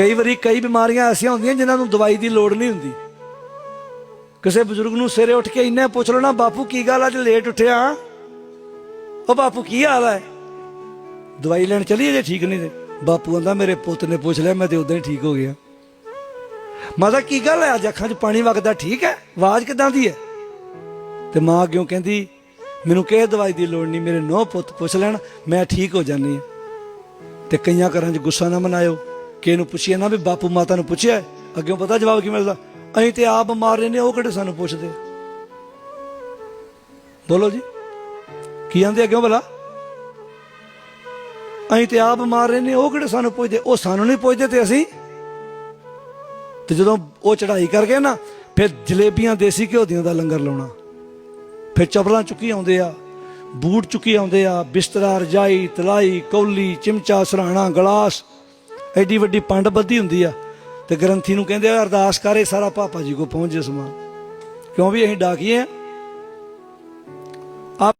ਕਈ ਵਾਰੀ ਕਈ ਬਿਮਾਰੀਆਂ ਐਸੀਆਂ ਹੁੰਦੀਆਂ ਜਿਨ੍ਹਾਂ ਨੂੰ ਦਵਾਈ ਦੀ ਲੋੜ ਨਹੀਂ ਹੁੰਦੀ। ਕਿਸੇ ਬਜ਼ੁਰਗ ਨੂੰ ਸਵੇਰੇ ਉੱਠ ਕੇ ਇੰਨਾ ਪੁੱਛ ਲੈਣਾ ਬਾਪੂ, ਕੀ ਗੱਲ ਅੱਜ ਲੇਟ ਉੱਠਿਆ? ਉਹ ਬਾਪੂ, ਕੀ ਹਾਲ ਹੈ? ਦਵਾਈ ਲੈਣ ਚਲੀਏ ਜੇ ਠੀਕ ਨਹੀਂ ਤੇ। ਬਾਪੂ ਕਹਿੰਦਾ ਮੇਰੇ ਪੁੱਤ ਨੇ ਪੁੱਛ ਲਿਆ, ਮੈਂ ਤੇ ਉਦਾਂ ਹੀ ਠੀਕ ਹੋ ਗਿਆ। ਮਾਤਾ, ਕੀ ਗੱਲ ਹੈ? ਅੱਜ ਅੱਖਾਂ 'ਚ ਪਾਣੀ ਵਗਦਾ, ਠੀਕ ਹੈ? ਆਵਾਜ਼ ਕਿਦਾਂ ਦੀ ਹੈ? ਤੇ ਮਾਂ ਕਿਉਂ ਕਹਿੰਦੀ, ਮੈਨੂੰ ਕਿਸੇ ਦਵਾਈ ਦੀ ਲੋੜ ਨਹੀਂ, ਮੇਰੇ ਨੌ ਪੁੱਤ ਪੁੱਛ ਲੈਣ, ਮੈਂ ਠੀਕ ਹੋ ਜਾਨੀ ਹਾਂ। ਤੇ ਕਈਆਂ ਘਰਾਂ 'ਚ ਗੁੱਸਾ ਨਾ ਮਨਾਇਓ। ਕਿ ਇਹਨੂੰ ਪੁੱਛੀਏ? ਨਾ ਵੀ ਬਾਪੂ ਮਾਤਾ ਨੂੰ ਪੁੱਛਿਆ? ਅੱਗੇ ਪਤਾ ਜਵਾਬ ਕੀ ਮਿਲਦਾ? ਅਸੀਂ ਤੇ ਆਪ ਮਾਰ ਰਹੇ ਨੇ ਉਹ ਕਿਹੜੇ ਸਾਨੂੰ ਪੁੱਛਦੇ? ਬੋਲੋ ਜੀ। ਕੀ ਆਂਦੇ ਅੱਗੇ ਭਲਾ? ਅਸੀਂ ਤੇ ਆਪ ਬਿਮਾਰ ਰਹੇ ਨੇ ਉਹ ਕਿਹੜੇ ਸਾਨੂੰ ਪੁੱਛਦੇ? ਉਹ ਸਾਨੂੰ ਨਹੀਂ ਪੁੱਛਦੇ ਤੇ ਅਸੀਂ? ਤੇ ਜਦੋਂ ਉਹ ਚੜਾਈ ਕਰ ਗਏ ਨਾ, ਫਿਰ ਜਲੇਬੀਆਂ ਦੇਸੀ ਘਿਓ ਦੀਆਂ ਦਾ ਲੰਗਰ ਲਾਉਣਾ। ਫਿਰ ਚਪਲਾਂ ਚੁੱਕੀ ਆਉਂਦੇ ਆ, ਬੂਟ ਚੁੱਕੀ ਆਉਂਦੇ ਆ, ਬਿਸਤਰਾ, ਰਜਾਈ, ਤਲਾਈ, ਕੌਲੀ, ਚਿਮਚਾ, ਸਰਾਣਾ, ਗਲਾਸ ਐਡੀ ਵੱਡੀ ਪੰਡ ਬੱਧੀ ਹੁੰਦੀ ਆ। ਤੇ ਗ੍ਰੰਥੀ ਨੂੰ ਕਹਿੰਦੇ ਆ, ਅਰਦਾਸ ਕਰੇ ਸਾਰਾ ਪਾਪਾ ਜੀ ਕੋ ਪਹੁੰਚ ਜੇ ਸਮਾਨ ਕਿਉਂ ਵੀ ਅਸੀਂ ਡਾਕੀਏ ਆ?